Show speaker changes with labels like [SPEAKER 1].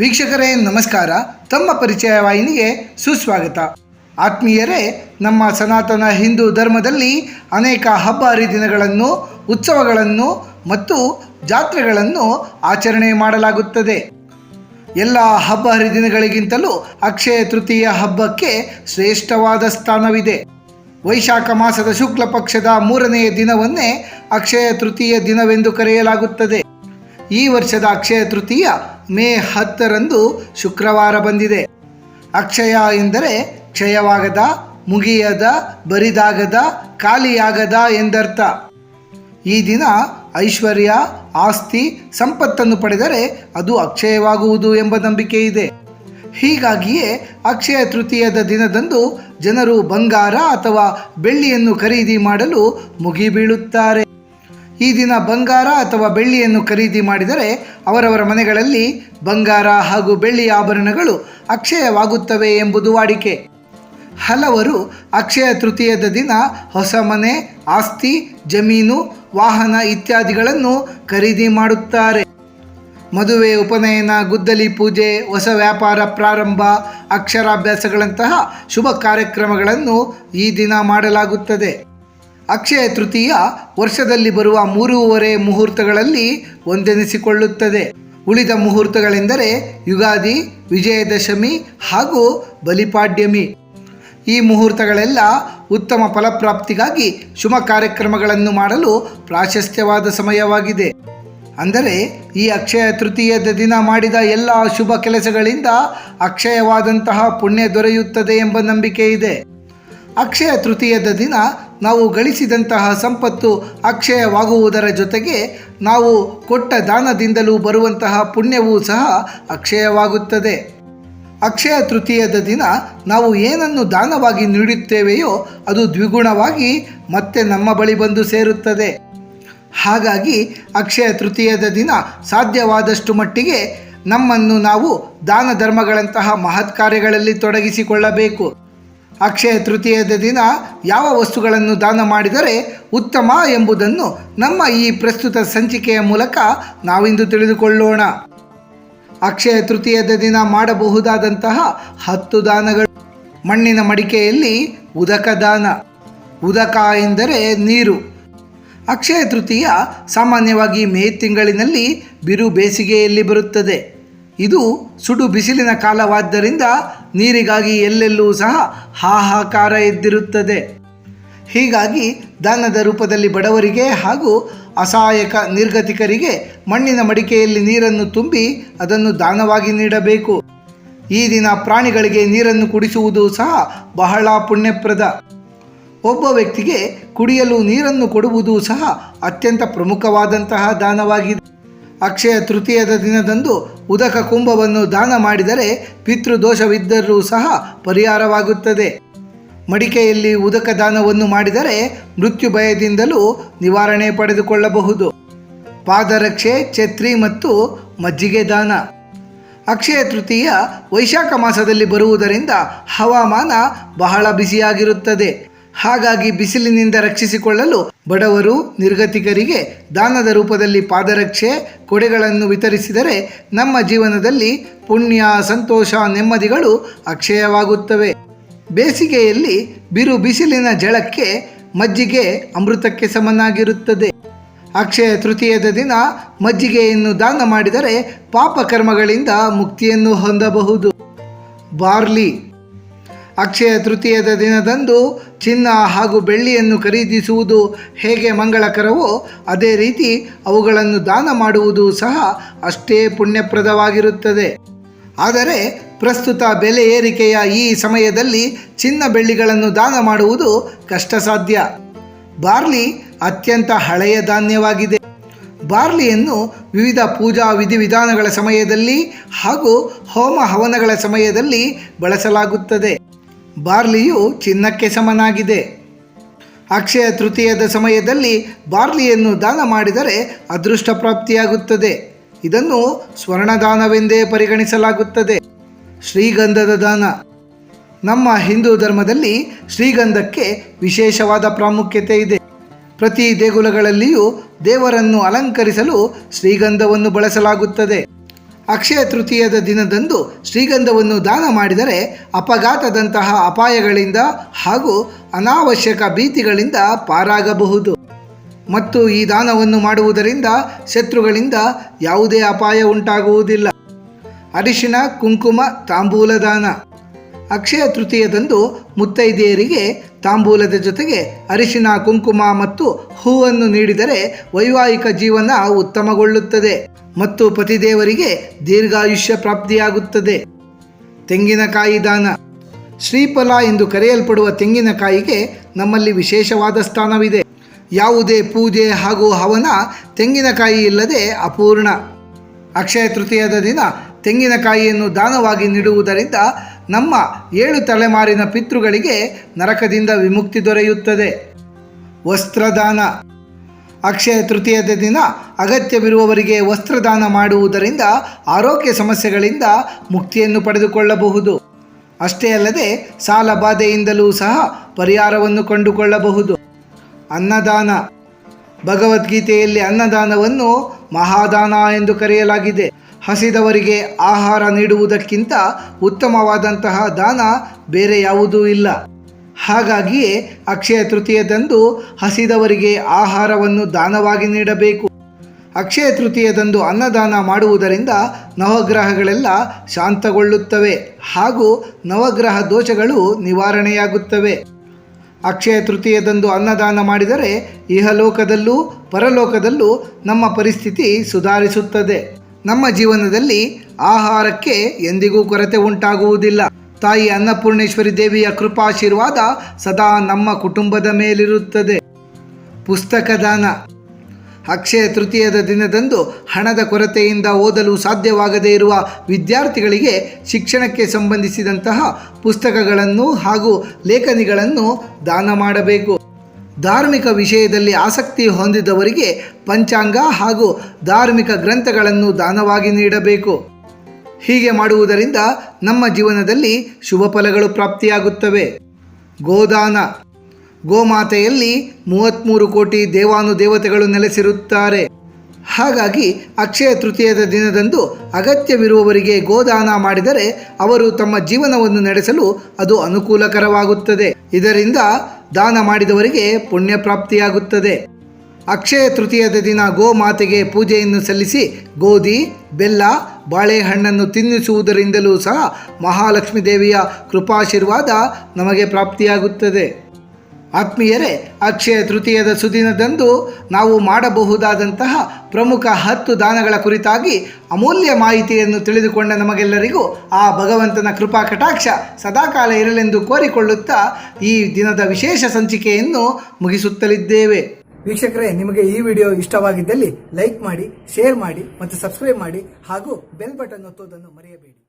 [SPEAKER 1] ವೀಕ್ಷಕರೇ, ನಮಸ್ಕಾರ. ತಮ್ಮ ಪರಿಚಯ ವಾಹಿನಿಗೆ ಸುಸ್ವಾಗತ. ಆತ್ಮೀಯರೇ, ನಮ್ಮ ಸನಾತನ ಹಿಂದೂ ಧರ್ಮದಲ್ಲಿ ಅನೇಕ ಹಬ್ಬ ಹರಿದಿನಗಳನ್ನು ಉತ್ಸವಗಳನ್ನು ಮತ್ತು ಜಾತ್ರೆಗಳನ್ನು ಆಚರಣೆ ಮಾಡಲಾಗುತ್ತದೆ. ಎಲ್ಲ ಹಬ್ಬ ಹರಿದಿನಗಳಿಗಿಂತಲೂ ಅಕ್ಷಯ ತೃತೀಯ ಹಬ್ಬಕ್ಕೆ ಶ್ರೇಷ್ಠವಾದ ಸ್ಥಾನವಿದೆ. ವೈಶಾಖ ಮಾಸದ ಶುಕ್ಲ ಪಕ್ಷದ ಮೂರನೆಯ ದಿನವನ್ನೇ ಅಕ್ಷಯ ತೃತೀಯ ದಿನವೆಂದು ಕರೆಯಲಾಗುತ್ತದೆ. ಈ ವರ್ಷದ ಅಕ್ಷಯ ತೃತೀಯ ಮೇ ಹತ್ತರಂದು ಶುಕ್ರವಾರ ಬಂದಿದೆ. ಅಕ್ಷಯ ಎಂದರೆ ಕ್ಷಯವಾಗದ, ಮುಗಿಯದ, ಬರಿದಾಗದ, ಖಾಲಿಯಾಗದ ಎಂದರ್ಥ. ಈ ದಿನ ಐಶ್ವರ್ಯ, ಆಸ್ತಿ, ಸಂಪತ್ತನ್ನು ಪಡೆದರೆ ಅದು ಅಕ್ಷಯವಾಗುವುದು ಎಂಬ ನಂಬಿಕೆ ಇದೆ ಹೀಗಾಗಿಯೇ ಅಕ್ಷಯ ತೃತೀಯದ ದಿನದಂದು ಜನರು ಬಂಗಾರ ಅಥವಾ ಬೆಳ್ಳಿಯನ್ನು ಖರೀದಿ ಮಾಡಲು ಮುಗಿಬೀಳುತ್ತಾರೆ. ಈ ದಿನ ಬಂಗಾರ ಅಥವಾ ಬೆಳ್ಳಿಯನ್ನು ಖರೀದಿ ಮಾಡಿದರೆ ಅವರವರ ಮನೆಗಳಲ್ಲಿ ಬಂಗಾರ ಹಾಗೂ ಬೆಳ್ಳಿಯ ಆಭರಣಗಳು ಅಕ್ಷಯವಾಗುತ್ತವೆ ಎಂಬುದು ವಾಡಿಕೆ. ಹಲವರು ಅಕ್ಷಯ ತೃತೀಯದ ದಿನ ಹೊಸ ಮನೆ, ಆಸ್ತಿ, ಜಮೀನು, ವಾಹನ ಇತ್ಯಾದಿಗಳನ್ನು ಖರೀದಿ ಮಾಡುತ್ತಾರೆ. ಮದುವೆ, ಉಪನಯನ, ಗುದ್ದಲಿ ಪೂಜೆ, ಹೊಸ ವ್ಯಾಪಾರ ಪ್ರಾರಂಭ, ಅಕ್ಷರಾಭ್ಯಾಸಗಳಂತಹ ಶುಭ ಕಾರ್ಯಕ್ರಮಗಳನ್ನು ಈ ದಿನ ಮಾಡಲಾಗುತ್ತದೆ. ಅಕ್ಷಯ ತೃತೀಯ ವರ್ಷದಲ್ಲಿ ಬರುವ ಮೂರೂವರೆ ಮುಹೂರ್ತಗಳಲ್ಲಿ ಒಂದೆನಿಸಿಕೊಳ್ಳುತ್ತದೆ. ಉಳಿದ ಮುಹೂರ್ತಗಳೆಂದರೆ ಯುಗಾದಿ, ವಿಜಯದಶಮಿ ಹಾಗೂ ಬಲಿಪಾಡ್ಯಮಿ. ಈ ಮುಹೂರ್ತಗಳೆಲ್ಲ ಉತ್ತಮ ಫಲಪ್ರಾಪ್ತಿಗಾಗಿ ಶುಭ ಕಾರ್ಯಕ್ರಮಗಳನ್ನು ಮಾಡಲು ಪ್ರಾಶಸ್ತ್ಯವಾದ ಸಮಯವಾಗಿದೆ. ಅಂದರೆ ಈ ಅಕ್ಷಯ ತೃತೀಯದ ದಿನ ಮಾಡಿದ ಎಲ್ಲ ಶುಭ ಕೆಲಸಗಳಿಂದ ಅಕ್ಷಯವಾದಂತಹ ಪುಣ್ಯ ದೊರೆಯುತ್ತದೆ ಎಂಬ ನಂಬಿಕೆ ಇದೆ. ಅಕ್ಷಯ ತೃತೀಯದ ದಿನ ನಾವು ಗಳಿಸಿದಂತಹ ಸಂಪತ್ತು ಅಕ್ಷಯವಾಗುವುದರ ಜೊತೆಗೆ ನಾವು ಕೊಟ್ಟ ದಾನದಿಂದಲೂ ಬರುವಂತಹ ಪುಣ್ಯವೂ ಸಹ ಅಕ್ಷಯವಾಗುತ್ತದೆ. ಅಕ್ಷಯ ತೃತೀಯದ ದಿನ ನಾವು ಏನನ್ನು ದಾನವಾಗಿ ನೀಡುತ್ತೇವೆಯೋ ಅದು ದ್ವಿಗುಣವಾಗಿ ಮತ್ತೆ ನಮ್ಮ ಬಳಿ ಬಂದು ಸೇರುತ್ತದೆ. ಹಾಗಾಗಿ ಅಕ್ಷಯ ತೃತೀಯದ ದಿನ ಸಾಧ್ಯವಾದಷ್ಟು ಮಟ್ಟಿಗೆ ನಮ್ಮನ್ನು ನಾವು ದಾನ ಧರ್ಮಗಳಂತಹ ಮಹತ್ ಕಾರ್ಯಗಳಲ್ಲಿ ತೊಡಗಿಸಿಕೊಳ್ಳಬೇಕು. ಅಕ್ಷಯ ತೃತೀಯದ ದಿನ ಯಾವ ವಸ್ತುಗಳನ್ನು ದಾನ ಮಾಡಿದರೆ ಉತ್ತಮ ಎಂಬುದನ್ನು ನಮ್ಮ ಈ ಪ್ರಸ್ತುತ ಸಂಚಿಕೆಯ ಮೂಲಕ ನಾವಿಂದು ತಿಳಿದುಕೊಳ್ಳೋಣ. ಅಕ್ಷಯ ತೃತೀಯದ ದಿನ ಮಾಡಬಹುದಾದಂತಹ ಹತ್ತು ದಾನಗಳು. ಮಣ್ಣಿನ ಮಡಿಕೆಯಲ್ಲಿ ಉದಕ ದಾನ. ಉದಕ ಎಂದರೆ ನೀರು. ಅಕ್ಷಯ ತೃತೀಯ ಸಾಮಾನ್ಯವಾಗಿ ಮೇ ತಿಂಗಳಿನಲ್ಲಿ ಬಿರು ಬೇಸಿಗೆಯಲ್ಲಿ ಬರುತ್ತದೆ. ಇದು ಸುಡು ಬಿಸಿಲಿನ ಕಾಲವಾದ್ದರಿಂದ ನೀರಿಗಾಗಿ ಎಲ್ಲೆಲ್ಲೂ ಸಹ ಹಾಹಾಕಾರ ಎದ್ದಿರುತ್ತದೆ. ಹೀಗಾಗಿ ದಾನದ ರೂಪದಲ್ಲಿ ಬಡವರಿಗೆ ಹಾಗೂ ಅಸಹಾಯಕ ನಿರ್ಗತಿಕರಿಗೆ ಮಣ್ಣಿನ ಮಡಿಕೆಯಲ್ಲಿ ನೀರನ್ನು ತುಂಬಿ ಅದನ್ನು ದಾನವಾಗಿ ನೀಡಬೇಕು. ಈ ದಿನ ಪ್ರಾಣಿಗಳಿಗೆ ನೀರನ್ನು ಕುಡಿಸುವುದು ಸಹ ಬಹಳ ಪುಣ್ಯಪ್ರದ. ಒಬ್ಬ ವ್ಯಕ್ತಿಗೆ ಕುಡಿಯಲು ನೀರನ್ನು ಕೊಡುವುದು ಸಹ ಅತ್ಯಂತ ಪ್ರಮುಖವಾದಂತಹ ದಾನವಾಗಿದೆ. ಅಕ್ಷಯ ತೃತೀಯದ ದಿನದಂದು ಉದಕ ಕುಂಭವನ್ನು ದಾನ ಮಾಡಿದರೆ ಪಿತೃದೋಷವಿದ್ದರೂ ಸಹ ಪರಿಹಾರವಾಗುತ್ತದೆ. ಮಡಿಕೆಯಲ್ಲಿ ಉದಕ ದಾನವನ್ನು ಮಾಡಿದರೆ ಮೃತ್ಯು ಭಯದಿಂದಲೂ ನಿವಾರಣೆ ಪಡೆದುಕೊಳ್ಳಬಹುದು. ಪಾದರಕ್ಷೆ, ಛತ್ರಿ ಮತ್ತು ಮಜ್ಜಿಗೆ ದಾನ. ಅಕ್ಷಯ ತೃತೀಯ ವೈಶಾಖ ಮಾಸದಲ್ಲಿ ಬರುವುದರಿಂದ ಹವಾಮಾನ ಬಹಳ ಬಿಸಿಯಾಗಿರುತ್ತದೆ. ಹಾಗಾಗಿ ಬಿಸಿಲಿನಿಂದ ರಕ್ಷಿಸಿಕೊಳ್ಳಲು ಬಡವರು ನಿರ್ಗತಿಕರಿಗೆ ದಾನದ ರೂಪದಲ್ಲಿ ಪಾದರಕ್ಷೆ ಕೊಡೆಗಳನ್ನು ವಿತರಿಸಿದರೆ ನಮ್ಮ ಜೀವನದಲ್ಲಿ ಪುಣ್ಯ, ಸಂತೋಷ, ನೆಮ್ಮದಿಗಳು ಅಕ್ಷಯವಾಗುತ್ತವೆ. ಬೇಸಿಗೆಯಲ್ಲಿ ಬಿರು ಬಿಸಿಲಿನ ಜಳಕ್ಕೆ ಮಜ್ಜಿಗೆ ಅಮೃತಕ್ಕೆ ಸಮನಾಗಿರುತ್ತದೆ. ಅಕ್ಷಯ ತೃತೀಯದ ದಿನ ಮಜ್ಜಿಗೆಯನ್ನು ದಾನ ಮಾಡಿದರೆ ಪಾಪಕರ್ಮಗಳಿಂದ ಮುಕ್ತಿಯನ್ನು ಹೊಂದಬಹುದು. ಬಾರ್ಲಿ ಅಕ್ಷಯ ತೃತೀಯದ ದಿನದಂದು ಚಿನ್ನ ಹಾಗೂ ಬೆಳ್ಳಿಯನ್ನು ಖರೀದಿಸುವುದು ಹೇಗೆ ಮಂಗಳಕರವೋ ಅದೇ ರೀತಿ ಅವುಗಳನ್ನು ದಾನ ಮಾಡುವುದು ಸಹ ಅಷ್ಟೇ ಪುಣ್ಯಪ್ರದವಾಗಿರುತ್ತದೆ. ಆದರೆ ಪ್ರಸ್ತುತ ಬೆಲೆ ಏರಿಕೆಯ ಈ ಸಮಯದಲ್ಲಿ ಚಿನ್ನ ಬೆಳ್ಳಿಗಳನ್ನು ದಾನ ಮಾಡುವುದು ಕಷ್ಟ ಸಾಧ್ಯ ಬಾರ್ಲಿ ಅತ್ಯಂತ ಹಳೆಯ ಧಾನ್ಯವಾಗಿದೆ. ಬಾರ್ಲಿಯನ್ನು ವಿವಿಧ ಪೂಜಾ ವಿಧಿವಿಧಾನಗಳ ಸಮಯದಲ್ಲಿ ಹಾಗೂ ಹೋಮ ಹವನಗಳ ಸಮಯದಲ್ಲಿ ಬಳಸಲಾಗುತ್ತದೆ. ಬಾರ್ಲಿಯು ಚಿನ್ನಕ್ಕೆ ಸಮನಾಗಿದೆ. ಅಕ್ಷಯ ತೃತೀಯದ ಸಮಯದಲ್ಲಿ ಬಾರ್ಲಿಯನ್ನು ದಾನ ಮಾಡಿದರೆ ಅದೃಷ್ಟ ಪ್ರಾಪ್ತಿಯಾಗುತ್ತದೆ. ಇದನ್ನು ಸ್ವರ್ಣದಾನವೆಂದೇ ಪರಿಗಣಿಸಲಾಗುತ್ತದೆ. ಶ್ರೀಗಂಧದ ದಾನ. ನಮ್ಮ ಹಿಂದೂ ಧರ್ಮದಲ್ಲಿ ಶ್ರೀಗಂಧಕ್ಕೆ ವಿಶೇಷವಾದ ಪ್ರಾಮುಖ್ಯತೆ ಇದೆ. ಪ್ರತಿ ದೇಗುಲಗಳಲ್ಲಿಯೂ ದೇವರನ್ನು ಅಲಂಕರಿಸಲು ಶ್ರೀಗಂಧವನ್ನು ಬಳಸಲಾಗುತ್ತದೆ. ಅಕ್ಷಯ ತೃತೀಯದ ದಿನದಂದು ಶ್ರೀಗಂಧವನ್ನು ದಾನ ಮಾಡಿದರೆ ಅಪಘಾತದಂತಹ ಅಪಾಯಗಳಿಂದ ಹಾಗೂ ಅನಾವಶ್ಯಕ ಭೀತಿಗಳಿಂದ ಪಾರಾಗಬಹುದು. ಮತ್ತು ಈ ದಾನವನ್ನು ಮಾಡುವುದರಿಂದ ಶತ್ರುಗಳಿಂದ ಯಾವುದೇ ಅಪಾಯ ಉಂಟಾಗುವುದಿಲ್ಲ. ಅರಿಶಿನ, ಕುಂಕುಮ, ತಾಂಬೂಲ ದಾನ. ಅಕ್ಷಯ ತೃತೀಯದಂದು ಮುತ್ತೈದೆಯರಿಗೆ ತಾಂಬೂಲದ ಜೊತೆಗೆ ಅರಿಶಿನ, ಕುಂಕುಮ ಮತ್ತು ಹೂವನ್ನು ನೀಡಿದರೆ ವೈವಾಹಿಕ ಜೀವನ ಉತ್ತಮಗೊಳ್ಳುತ್ತದೆ ಮತ್ತು ಪತಿದೇವರಿಗೆ ದೀರ್ಘಾಯುಷ್ಯ ಪ್ರಾಪ್ತಿಯಾಗುತ್ತದೆ. ತೆಂಗಿನಕಾಯಿ ದಾನ. ಶ್ರೀಫಲ ಎಂದು ಕರೆಯಲ್ಪಡುವ ತೆಂಗಿನಕಾಯಿಗೆ ನಮ್ಮಲ್ಲಿ ವಿಶೇಷವಾದ ಸ್ಥಾನವಿದೆ. ಯಾವುದೇ ಪೂಜೆ ಹಾಗೂ ಹವನ ತೆಂಗಿನಕಾಯಿ ಇಲ್ಲದೆ ಅಪೂರ್ಣ. ಅಕ್ಷಯ ತೃತೀಯದ ದಿನ ತೆಂಗಿನಕಾಯಿಯನ್ನು ದಾನವಾಗಿ ನೀಡುವುದರಿಂದ ನಮ್ಮ ಏಳು ತಲೆಮಾರಿನ ಪಿತೃಗಳಿಗೆ ನರಕದಿಂದ ವಿಮುಕ್ತಿ ದೊರೆಯುತ್ತದೆ. ವಸ್ತ್ರದಾನ. ಅಕ್ಷಯ ತೃತೀಯದ ದಿನ ಅಗತ್ಯವಿರುವವರಿಗೆ ವಸ್ತ್ರದಾನ ಮಾಡುವುದರಿಂದ ಆರೋಗ್ಯ ಸಮಸ್ಯೆಗಳಿಂದ ಮುಕ್ತಿಯನ್ನು ಪಡೆದುಕೊಳ್ಳಬಹುದು. ಅಷ್ಟೇ ಅಲ್ಲದೆ ಸಾಲ ಬಾಧೆಯಿಂದಲೂ ಸಹ ಪರಿಹಾರವನ್ನು ಕಂಡುಕೊಳ್ಳಬಹುದು. ಅನ್ನದಾನ. ಭಗವದ್ಗೀತೆಯಲ್ಲಿ ಅನ್ನದಾನವನ್ನು ಮಹಾದಾನ ಎಂದು ಕರೆಯಲಾಗಿದೆ. ಹಸಿದವರಿಗೆ ಆಹಾರ ನೀಡುವುದಕ್ಕಿಂತ ಉತ್ತಮವಾದಂತಹ ದಾನ ಬೇರೆ ಯಾವುದೂ ಇಲ್ಲ. ಹಾಗಾಗಿಯೇ ಅಕ್ಷಯ ತೃತೀಯದಂದು ಹಸಿದವರಿಗೆ ಆಹಾರವನ್ನು ದಾನವಾಗಿ ನೀಡಬೇಕು. ಅಕ್ಷಯ ತೃತೀಯದಂದು ಅನ್ನದಾನ ಮಾಡುವುದರಿಂದ ನವಗ್ರಹಗಳೆಲ್ಲ ಶಾಂತಗೊಳ್ಳುತ್ತವೆ ಹಾಗೂ ನವಗ್ರಹ ದೋಷಗಳು ನಿವಾರಣೆಯಾಗುತ್ತವೆ. ಅಕ್ಷಯ ತೃತೀಯದಂದು ಅನ್ನದಾನ ಮಾಡಿದರೆ ಇಹಲೋಕದಲ್ಲೂ ಪರಲೋಕದಲ್ಲೂ ನಮ್ಮ ಪರಿಸ್ಥಿತಿ ಸುಧಾರಿಸುತ್ತದೆ. ನಮ್ಮ ಜೀವನದಲ್ಲಿ ಆಹಾರಕ್ಕೆ ಎಂದಿಗೂ ಕೊರತೆ ಉಂಟಾಗುವುದಿಲ್ಲ. ತಾಯಿ ಅನ್ನಪೂರ್ಣೇಶ್ವರಿ ದೇವಿಯ ಕೃಪಾಶೀರ್ವಾದ ಸದಾ ನಮ್ಮ ಕುಟುಂಬದ ಮೇಲಿರುತ್ತದೆ. ಪುಸ್ತಕ ದಾನ ಅಕ್ಷಯ ತೃತೀಯದ ದಿನದಂದು ಹಣದ ಕೊರತೆಯಿಂದ ಓದಲು ಸಾಧ್ಯವಾಗದೇ ಇರುವ ವಿದ್ಯಾರ್ಥಿಗಳಿಗೆ ಶಿಕ್ಷಣಕ್ಕೆ ಸಂಬಂಧಿಸಿದಂತಹ ಪುಸ್ತಕಗಳನ್ನು ಹಾಗೂ ಲೇಖನಿಗಳನ್ನು ದಾನ ಮಾಡಬೇಕು. ಧಾರ್ಮಿಕ ವಿಷಯದಲ್ಲಿ ಆಸಕ್ತಿ ಹೊಂದಿದವರಿಗೆ ಪಂಚಾಂಗ ಹಾಗೂ ಧಾರ್ಮಿಕ ಗ್ರಂಥಗಳನ್ನು ದಾನವಾಗಿ ನೀಡಬೇಕು. ಹೀಗೆ ಮಾಡುವುದರಿಂದ ನಮ್ಮ ಜೀವನದಲ್ಲಿ ಶುಭ ಫಲಗಳು ಪ್ರಾಪ್ತಿಯಾಗುತ್ತವೆ. ಗೋದಾನ. ಗೋಮಾತೆಯಲ್ಲಿ ಮೂವತ್ತ್ಮೂರು ಕೋಟಿ ದೇವಾನುದೇವತೆಗಳು ನೆಲೆಸಿರುತ್ತಾರೆ. ಹಾಗಾಗಿ ಅಕ್ಷಯ ತೃತೀಯದ ದಿನದಂದು ಅಗತ್ಯವಿರುವವರಿಗೆ ಗೋದಾನ ಮಾಡಿದರೆ ಅವರು ತಮ್ಮ ಜೀವನವನ್ನು ನಡೆಸಲು ಅದು ಅನುಕೂಲಕರವಾಗುತ್ತದೆ. ಇದರಿಂದ ದಾನ ಮಾಡಿದವರಿಗೆ ಪುಣ್ಯ ಪ್ರಾಪ್ತಿಯಾಗುತ್ತದೆ ಅಕ್ಷಯ ತೃತೀಯದ ದಿನ ಗೋಮಾತೆಗೆ ಪೂಜೆಯನ್ನು ಸಲ್ಲಿಸಿ ಗೋಧಿ, ಬೆಲ್ಲ, ಬಾಳೆಹಣ್ಣನ್ನು ತಿನ್ನಿಸುವುದರಿಂದಲೂ ಸಹ ಮಹಾಲಕ್ಷ್ಮೀ ದೇವಿಯ ಕೃಪಾಶೀರ್ವಾದ ನಮಗೆ ಪ್ರಾಪ್ತಿಯಾಗುತ್ತದೆ. ಆತ್ಮೀಯರೇ, ಅಕ್ಷಯ ತೃತೀಯದ ಸುದಿನದಂದು ನಾವು ಮಾಡಬಹುದಾದಂತಹ ಪ್ರಮುಖ ಹತ್ತು ದಾನಗಳ ಕುರಿತಾಗಿ ಅಮೂಲ್ಯ ಮಾಹಿತಿಯನ್ನು ತಿಳಿದುಕೊಂಡ ನಮಗೆಲ್ಲರಿಗೂ ಆ ಭಗವಂತನ ಕೃಪಾ ಕಟಾಕ್ಷ ಸದಾಕಾಲ ಇರಲೆಂದು ಕೋರಿಕೊಳ್ಳುತ್ತಾ ಈ ದಿನದ ವಿಶೇಷ ಸಂಚಿಕೆಯನ್ನು ಮುಗಿಸುತ್ತಲಿದ್ದೇವೆ. ವೀಕ್ಷಕರೇ, ನಿಮಗೆ ಈ ವಿಡಿಯೋ ಇಷ್ಟವಾಗಿದ್ದಲ್ಲಿ ಲೈಕ್ ಮಾಡಿ, ಶೇರ್ ಮಾಡಿ ಮತ್ತು ಸಬ್ಸ್ಕ್ರೈಬ್ ಮಾಡಿ ಹಾಗೂ ಬೆಲ್ ಬಟನ್ ಒತ್ತುವುದನ್ನು ಮರೆಯಬೇಡಿ.